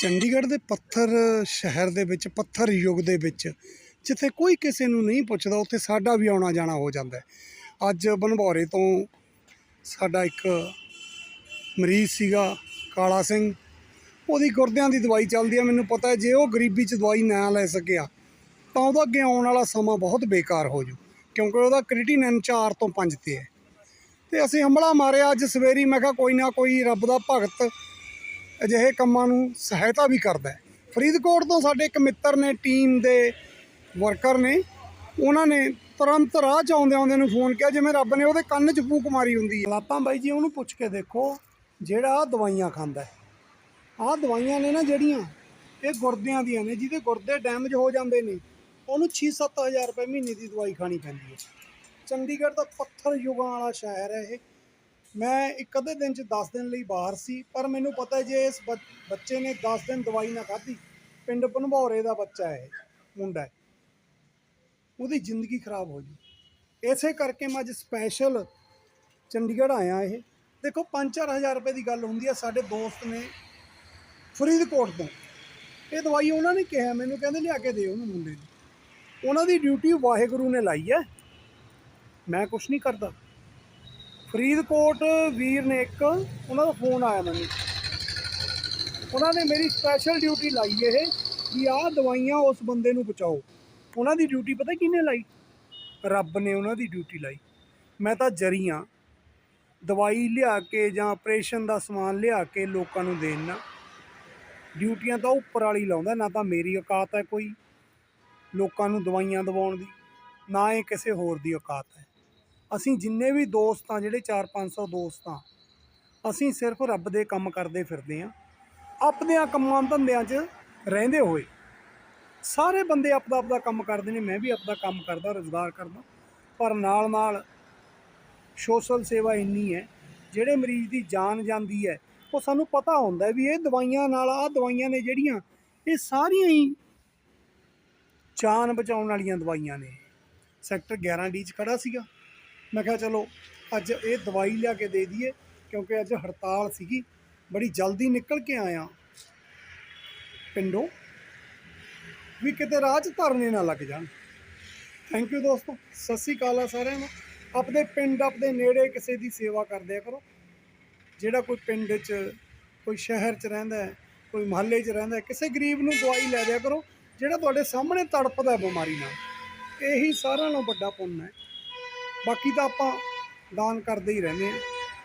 ਚੰਡੀਗੜ੍ਹ ਦੇ ਪੱਥਰ ਸ਼ਹਿਰ ਦੇ ਵਿੱਚ, ਪੱਥਰ ਯੁੱਗ ਦੇ ਵਿੱਚ, ਜਿੱਥੇ ਕੋਈ ਕਿਸੇ ਨੂੰ ਨਹੀਂ ਪੁੱਛਦਾ, ਉੱਥੇ ਸਾਡਾ ਵੀ ਆਉਣਾ ਜਾਣਾ ਹੋ ਜਾਂਦਾ ਅੱਜ ਬਨਭੌਰੇ ਤੋਂ ਸਾਡਾ ਇੱਕ ਮਰੀਜ਼ ਸੀਗਾ, ਕਾਲਾ ਸਿੰਘ। ਉਹਦੀ ਗੁਰਦਿਆਂ ਦੀ ਦਵਾਈ ਚੱਲਦੀ ਆ ਮੈਨੂੰ ਪਤਾ ਜੇ ਉਹ ਗਰੀਬੀ 'ਚ ਦਵਾਈ ਨਾ ਲੈ ਸਕਿਆ, ਤਾਂ ਉਹਦਾ ਅੱਗੇ ਆਉਣ ਵਾਲਾ ਸਮਾਂ ਬਹੁਤ ਬੇਕਾਰ ਹੋ ਜੂ ਕਿਉਂਕਿ ਉਹਦਾ ਕ੍ਰਿਟੀਨਨ 4 ਤੋਂ 5 ਤੇ ਹੈ। ਤੇ ਅਸੀਂ ਹੰਬਲਾ ਮਾਰਿਆ ਅੱਜ ਸਵੇਰੀ। ਮੈਂ ਕਿਹਾ ਕੋਈ ਨਾ ਕੋਈ ਰੱਬ ਦਾ ਭਗਤ ਅਜਿਹੇ ਕੰਮਾਂ ਨੂੰ ਸਹਾਇਤਾ ਵੀ ਕਰਦਾ ਫਰੀਦਕੋਟ ਤੋਂ ਸਾਡੇ ਇੱਕ ਮਿੱਤਰ ਨੇ, ਟੀਮ ਦੇ ਵਰਕਰ ਨੇ, ਉਹਨਾਂ ਨੇ ਤੁਰੰਤ ਰਾਹ ਚ ਆਉਂਦੇ ਆਉਂਦੇ ਨੂੰ ਫੋਨ ਕੀਤਾ ਜਿਵੇਂ ਰੱਬ ਨੇ ਉਹਦੇ ਕੰਨ 'ਚ ਫੂਕ ਮਾਰੀ ਹੁੰਦੀ ਹੈ। ਆਪਾਂ ਬਾਈ ਜੀ ਉਹਨੂੰ ਪੁੱਛ ਕੇ ਦੇਖੋ, ਜਿਹੜਾ ਆਹ ਦਵਾਈਆਂ ਖਾਂਦਾ ਹੈ। ਆਹ ਦਵਾਈਆਂ ਨੇ ਨਾ ਜਿਹੜੀਆਂ, ਇਹ ਗੁਰਦਿਆਂ ਦੀਆਂ ਨੇ, ਜਿਹਦੇ ਗੁਰਦੇ ਡੈਮੇਜ ਹੋ ਜਾਂਦੇ ਨੇ, ਉਹਨੂੰ 6-7000 ਰੁਪਏ ਮਹੀਨੇ ਦੀ ਦਵਾਈ ਖਾਣੀ ਪੈਂਦੀ ਹੈ। ਚੰਡੀਗੜ੍ਹ ਦਾ ਪੱਥਰ ਯੁਗਾਂ ਵਾਲਾ ਸ਼ਹਿਰ ਹੈ ਇਹ। ਮੈਂ ਇੱਕ ਅੱਧੇ ਦਿਨ ਚ 10 ਦਿਨ ਲਈ ਬਾਹਰ ਸੀ ਪਰ ਮੈਨੂੰ ਪਤਾ ਜੇ ਇਸ ਬੱਚ- ਬੱਚੇ ਨੇ 10 ਦਿਨ ਦਵਾਈ ਨਾ ਖਾਧੀ ਪਿੰਡ ਭਨਭੌਰੇ ਦਾ ਬੱਚਾ ਹੈ ਇਹ, ਮੁੰਡਾ ਹੈ। ਉਹਦੀ ਜ਼ਿੰਦਗੀ ਖਰਾਬ ਹੋ ਗਈ। ਇਸੇ ਕਰਕੇ ਮੈਂ ਅੱਜ ਸਪੈਸ਼ਲ ਚੰਡੀਗੜ੍ਹ ਆਇਆ ਇਹ। ਦੇਖੋ 5-4000 ਰੁਪਏ ਦੀ ਗੱਲ ਹੁੰਦੀ ਹੈ ਸਾਡੇ ਦੋਸਤ ਨੇ ਫਰੀਦਕੋਟ ਤੋਂ। ਇਹ ਦਵਾਈ ਉਹਨਾਂ ਨੇ ਕਿਹਾ ਮੈਨੂੰ ਕਹਿੰਦੇ ਲਿਆ ਕੇ ਦੇ ਉਹਨੂੰ ਮੁੰਡੇ ਨੂੰ ਉਹਨਾਂ ਦੀ ਡਿਊਟੀ ਵਾਹਿਗੁਰੂ ਨੇ ਲਾਈ ਹੈ। ਮੈਂ ਕੁਝ ਨਹੀਂ ਕਰਦਾ। ਫਰੀਦਕੋਟ ਵੀਰ ਨੇ ਇੱਕ ਉਹਨਾਂ ਦਾ ਫੋਨ ਆਇਆ ਮੈਨੂੰ। ਉਹਨਾਂ ਨੇ ਮੇਰੀ ਸਪੈਸ਼ਲ ਡਿਊਟੀ ਲਾਈ ਇਹ ਵੀ ਆਹ ਦਵਾਈਆਂ ਉਸ ਬੰਦੇ ਨੂੰ ਬਚਾਓ ਉਹਨਾਂ ਦੀ ਡਿਊਟੀ ਪਤਾ ਕਿਹਨੇ ਲਾਈ? ਰੱਬ ਨੇ ਉਹਨਾਂ ਦੀ ਡਿਊਟੀ ਲਾਈ। ਮੈਂ ਤਾਂ ਜਰੀਆਂ ਦਵਾਈ ਲਿਆ ਕੇ ਜਾਂ ਆਪਰੇਸ਼ਨ ਦਾ ਸਮਾਨ ਲਿਆ ਕੇ ਲੋਕਾਂ ਨੂੰ ਦੇਣਾ ਡਿਊਟੀਆਂ ਤਾਂ ਉੱਪਰ ਵਾਲੀ ਲਾਉਂਦਾ, ਨਾ ਤਾਂ ਮੇਰੀ ਔਕਾਤ ਹੈ ਕੋਈ। ਲੋਕਾਂ ਨੂੰ ਦਵਾਈਆਂ ਦਵਾਉਣ ਦੀ, ਨਾ ਇਹ ਕਿਸੇ ਹੋਰ ਦੀ ਔਕਾਤ ਹੈ। ਅਸੀਂ ਜਿੰਨੇ ਵੀ ਦੋਸਤ ਆ, ਜਿਹੜੇ 4-500 ਦੋਸਤ ਆ, ਅਸੀਂ ਸਿਰਫ ਰੱਬ ਦੇ ਕੰਮ ਕਰਦੇ ਫਿਰਦੇ ਆ। ਆਪਣਿਆਂ ਕੰਮਾਂ ਧੰਦਿਆਂ 'ਚ ਰਹਿੰਦੇ ਹੋਏ ਸਾਰੇ ਬੰਦੇ ਆਪਦਾ ਆਪਦਾ ਕੰਮ ਕਰਦੇ ਨੇ, ਮੈਂ ਵੀ ਆਪਦਾ ਕੰਮ ਕਰਦਾ, ਰੋਜ਼ਗਾਰ ਕਰਦਾ। ਪਰ ਨਾਲ ਨਾਲ ਸੋਸ਼ਲ ਸੇਵਾ ਇੰਨੀ ਹੈ, ਜਿਹੜੇ ਮਰੀਜ਼ ਦੀ ਜਾਨ ਜਾਂਦੀ ਹੈ, ਉਹ ਸਾਨੂੰ ਪਤਾ ਹੁੰਦਾ ਵੀ ਇਹ ਦਵਾਈਆਂ ਨਾਲ, ਆਹ ਦਵਾਈਆਂ ਨੇ ਜਿਹੜੀਆਂ, ਇਹ ਸਾਰੀਆਂ ਹੀ ਜਾਨ ਬਚਾਉਣ ਵਾਲੀਆਂ ਦਵਾਈਆਂ ਨੇ। ਸੈਕਟਰ 11 ਡੀ 'ਚ ਖੜਾ ਸੀਗਾ। ਮੈਂ ਕਿਹਾ ਚਲੋ, ਅੱਜ ਇਹ ਦਵਾਈ ਲਿਆ ਕੇ ਦੇ ਦਈਏ, ਕਿਉਂਕਿ ਅੱਜ ਹੜਤਾਲ ਸੀਗੀ, ਬੜੀ ਜਲਦੀ ਨਿਕਲ ਕੇ ਆਇਆ। ਪਿੰਡੋਂ ਵੀ ਕਿਤੇ ਰਾਹ 'ਚ ਧਰਨੇ ਨਾ ਲੱਗ ਜਾਣ। ਥੈਂਕ ਯੂ ਦੋਸਤੋ, ਸਤਿ ਸ਼੍ਰੀ ਅਕਾਲ ਆ ਸਾਰਿਆਂ ਨੂੰ। ਆਪਣੇ ਪਿੰਡ, ਆਪਣੇ ਨੇੜੇ ਕਿਸੇ ਦੀ ਸੇਵਾ ਕਰਦਿਆ ਕਰੋ। ਜਿਹੜਾ ਕੋਈ ਪਿੰਡ 'ਚ, ਕੋਈ ਸ਼ਹਿਰ 'ਚ ਰਹਿੰਦਾ ਹੈ, ਕੋਈ ਮਹੱਲੇ 'ਚ ਰਹਿੰਦਾ ਕਿਸੇ ਗਰੀਬ ਨੂੰ ਦਵਾਈ ਲੈ ਦਿਆ ਕਰੋ, ਜਿਹੜਾ ਤੁਹਾਡੇ ਸਾਹਮਣੇ ਤੜਪਦਾ ਬਿਮਾਰੀ ਨਾਲ। ਇਹੀ ਸਾਰਿਆਂ ਨਾਲੋਂ ਵੱਡਾ ਪੁੰਨ ਹੈ। ਬਾਕੀ ਤਾਂ ਆਪਾਂ ਦਾਨ ਕਰਦੇ ਹੀ ਰਹਿੰਦੇ ਹਾਂ।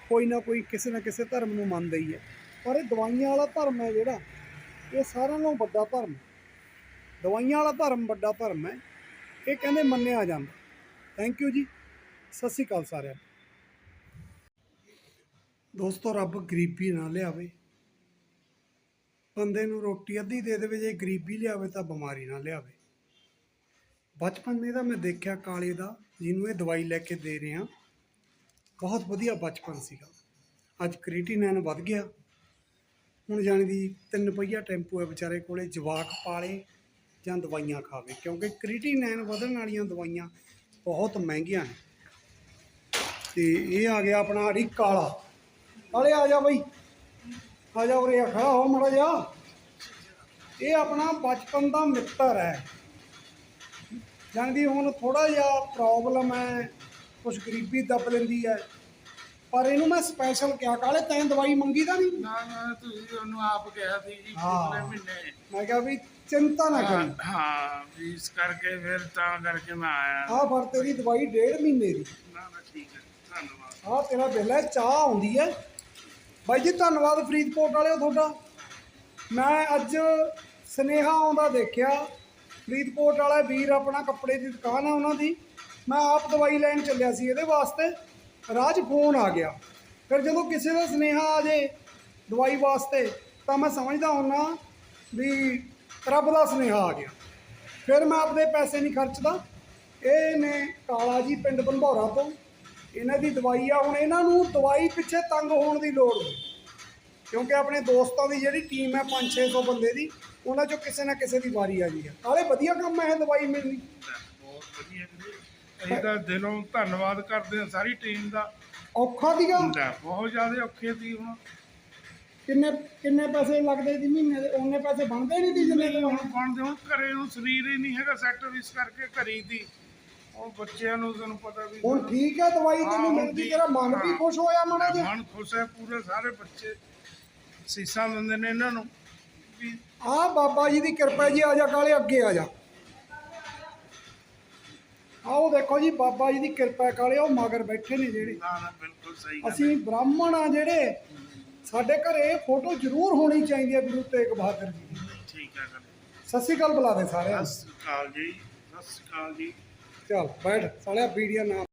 ਕੋਈ ਨਾ ਕੋਈ ਕਿਸੇ ਨਾ ਕਿਸੇ ਧਰਮ ਨੂੰ ਮੰਨਦਾ ਹੀ ਹੈ। ਪਰ ਇਹ ਦਵਾਈਆਂ ਵਾਲਾ ਧਰਮ ਹੈ ਜਿਹੜਾ, ਇਹ ਸਾਰਿਆਂ ਨਾਲੋਂ ਵੱਡਾ ਧਰਮ ਦਵਾਈਆਂ ਵਾਲਾ ਧਰਮ ਵੱਡਾ ਧਰਮ ਹੈ। ਇਹ ਕਹਿੰਦੇ ਮੰਨਿਆ ਜਾਂਦਾ। ਥੈਂਕ ਯੂ ਜੀ। ਸਤਿ ਸ਼੍ਰੀ ਅਕਾਲ ਸਾਰਿਆਂ ਨੂੰ। ਦੋਸਤੋ, ਰੱਬ ਗਰੀਬੀ ਨਾ ਲਿਆਵੇ। ਬੰਦੇ ਨੂੰ ਰੋਟੀ ਅੱਧੀ ਦੇ ਦੇਵੇ, ਜੇ ਗਰੀਬੀ ਲਿਆਵੇ ਤਾਂ ਬਿਮਾਰੀ ਨਾ ਲਿਆਵੇ। ਬਚਪਨ ਦੇ ਦਾ ਮੈਂ ਦੇਖਿਆ ਕਾਲੇ ਦਾ, ਜਿਹਨੂੰ ਇਹ ਦਵਾਈ ਲੈ ਕੇ ਦੇ ਰਿਹਾ ਬਹੁਤ ਵਧੀਆ ਬਚਪਨ ਸੀਗਾ। ਅੱਜ ਕ੍ਰੀਟੀਨਾਈਨ ਵੱਧ ਗਿਆ। ਹੁਣ ਜਾਣੀ ਦੀ ਤਿੰਨ ਪਹੀਆ ਟੈਂਪੂ ਹੈ ਵਿਚਾਰੇ ਕੋਲੇ, ਜਵਾਕ ਪਾਲੇ ਜਾਂ ਦਵਾਈਆਂ ਖਾਵੇ, ਕਿਉਂਕਿ ਕ੍ਰੀਟੀਨਾਈਨ ਵਧਣ ਵਾਲੀਆਂ ਦਵਾਈਆਂ ਬਹੁਤ ਮਹਿੰਗੀਆਂ ਨੇ। ਤੇ ਇਹ ਆ ਗਿਆ ਆਪਣਾ ਅੜੀ ਕਾਲਾ। ਕਾਲੇ, ਆ ਜਾ ਬਈ। ਆ ਜਾ ਉਰੇ ਖੜਾ ਹੋ ਮੜਾ ਜਾ ਇਹ ਆਪਣਾ ਬਚਪਨ ਦਾ ਮਿੱਤਰ ਹੈ। ਜਾਣਦੀ ਹੁਣ ਥੋੜਾ ਜਿਹਾ ਪ੍ਰੋਬਲਮ ਹੈ ਕੁਝ ਗਰੀਬੀ ਦੱਬ ਲੈਂਦੀ ਹੈ। ਪਰ ਇਹਨੂੰ ਮੈਂ ਸਪੈਸ਼ਲ ਕਿਹਾ ਕਾਲੇ ਤੈਂ ਦਵਾਈ ਮੰਗੀ ਤਾਂ ਨਹੀਂ? ਨਾ ਨਾ ਤੁਸੀਂ ਉਹਨੂੰ ਆਪ ਕਿਹਾ ਸੀ ਜੀ ਹਾਂ। ਪਿਛਲੇ ਮਹੀਨੇ। ਮੈਂ ਕਿਹਾ ਵੀ ਚਿੰਤਾ ਨਾ ਕਰੀ। ਹਾਂ ਵੀ ਇਸ ਕਰਕੇ ਫਿਰ ਤਾਂ ਕਰਕੇ ਮੈਂ ਆਇਆ। ਆਹ ਫੜ ਤੇਰੀ ਦਵਾਈ ਡੇਢ ਮਹੀਨੇ ਦੀ। ਨਾ ਨਾ ਠੀਕ ਹੈ ਧੰਨਵਾਦ। ਆਹ ਤੇਰਾ ਬਿੱਲ ਹੈ ਚਾਹ ਆਉਂਦੀ ਹੈ। ਬਾਈ ਜੀ ਧੰਨਵਾਦ ਫਰੀਦਕੋਟ ਵਾਲਿਓ ਤੁਹਾਡਾ। ਮੈਂ ਅੱਜ ਸਨੇਹਾ ਆਉਂਦਾ ਦੇਖਿਆ ਫਰੀਦਕੋਟ ਵਾਲਾ ਵੀਰ ਆਪਣਾ ਕੱਪੜੇ ਦੀ ਦੁਕਾਨ ਆ ਉਹਨਾਂ ਦੀ। ਮੈਂ ਆਪ ਦਵਾਈ ਲੈਣ ਚੱਲਿਆ ਸੀ ਇਹਦੇ ਵਾਸਤੇ। ਰਾਜ ਫੋਨ ਆ ਗਿਆ। ਫਿਰ ਜਦੋਂ ਕਿਸੇ ਦਾ ਸਨੇਹਾ ਆ ਜੇ ਦਵਾਈ ਵਾਸਤੇ, ਤਾਂ ਮੈਂ ਸਮਝਦਾ ਹੁੰਨਾ ਵੀ ਰੱਬ ਦਾ ਸਨੇਹਾ ਆ ਗਿਆ। ਫਿਰ ਮੈਂ ਆਪਦੇ ਪੈਸੇ ਨਹੀਂ ਖਰਚਦਾ। ਇਹ ਨੇ ਕਾਲਾ ਜੀ ਪਿੰਡ ਬੰਭੌਰਾ ਤੋਂ। ਇਹਨਾਂ ਦੀ ਦਵਾਈ ਆ, ਹੁਣ ਇਹਨਾਂ ਨੂੰ ਦਵਾਈ ਪਿੱਛੇ ਤੰਗ ਹੋਣ ਦੀ ਲੋੜ ਨਹੀਂ। ਕਿਉਂਕਿ ਆਪਣੇ ਦੋਸਤਾਂ ਦੀ ਜਿਹੜੀ ਟੀਮ ਹੈ 5-600 ਬੰਦੇ ਦੀ ਉਹਨਾਂ ਚੋਂ ਕਿਸੇ ਨਾ ਕਿਸੇ ਦੀ ਵਾਰੀ ਆ ਹੈ। ਕਾਲੇ ਵਧੀਆ ਕੰਮ ਹੈ ਇਹ ਦਵਾਈ ਮਿਲਣੀ। ਬਹੁਤ ਵਧੀਆ ਜੀ। ਅਸੀਂ ਤਾਂ ਦਿਲੋਂ ਧੰਨਵਾਦ ਕਰਦੇ ਹਾਂ ਸਾਰੀ ਟੀਮ ਦਾ। ਔਖਾ ਹੁੰਦਾ ਬਹੁਤ ਜ਼ਿਆਦਾ ਔਖੇ ਸੀ ਹੁਣ। ਕਿੰਨੇ ਕਿੰਨੇ ਪੈਸੇ ਲੱਗਦੇ ਸੀ ਮਹੀਨੇ ਦੇ? ਉਹਨੇ ਪੈਸੇ ਬਣਦੇ ਨਹੀਂ ਸੀ ਜਿੰਨੇ ਹੁਣ? ਬਣਦੇ ਹੁਣ ਘਰੇ ਨੂੰ ਸਰੀਰ ਹੀ ਨਹੀਂ ਹੈਗਾ ਸੈੱਟ ਇਸ ਕਰਕੇ ਘਰੀ ਦੀ। ਉਹ ਬੱਚਿਆਂ ਨੂੰ ਤੁਹਾਨੂੰ ਪਤਾ ਵੀ ਹੁਣ ਠੀਕ ਹੈ ਦਵਾਈ ਤੈਨੂੰ ਮਿਲਦੀ। ਤੇਰਾ ਮਨ ਵੀ। ਖੁਸ਼ ਹੋਇਆ ਮਾੜਾ ਜਿਹਾ? ਮਨ ਖੁਸ਼ ਹੈ ਪੂਰੇ ਸਾਰੇ ਬੱਚੇ ਸੀਸਾਂ ਦਿੰਦੇ ਨੇ ਇਹਨਾਂ ਨੂੰ। ਵੀ ਆ ਬਾਬਾ ਜੀ ਦੀ ਕਿਰਪਾ ਜੀ ਆ ਜਾ ਕਾਲੇ ਅੱਗੇ ਆ ਜਾ। ਆਓ ਦੇਖੋ ਜੀ ਬਾਬਾ ਜੀ ਦੀ ਕਿਰਪਾ ਕਾਲੇ ਉਹ ਮਗਰ ਬੈਠੇ ਨੇ ਜਿਹੜੇ। ਨਾ ਨਾ ਬਿਲਕੁਲ ਸਹੀ ਗੱਲ। ਅਸੀਂ ਬ੍ਰਾਹਮਣ ਆ ਜਿਹੜੇ ਸਾਡੇ ਘਰੇ ਫੋਟੋ ਜ਼ਰੂਰ ਹੋਣੀ ਚਾਹੀਦੀ ਹੈ ਗੁਰੂ ਤੇਗ ਬਹਾਦਰ ਜੀ ਦੀ। ਠੀਕ ਹੈ ਗੱਲ। ਸਤਿ ਸ਼੍ਰੀ ਅਕਾਲ ਬੁਲਾ ਦੇ ਸਾਰਿਆਂ ਨੂੰ। ਸਤਿ ਸ਼੍ਰੀ ਅਕਾਲ ਜੀ ਸਤਿ ਸ਼੍ਰੀ ਅਕਾਲ ਜੀ। ਚੱਲ ਬੈਠ ਸਾਲਿਆ ਵੀਡੀਓ ਨਾ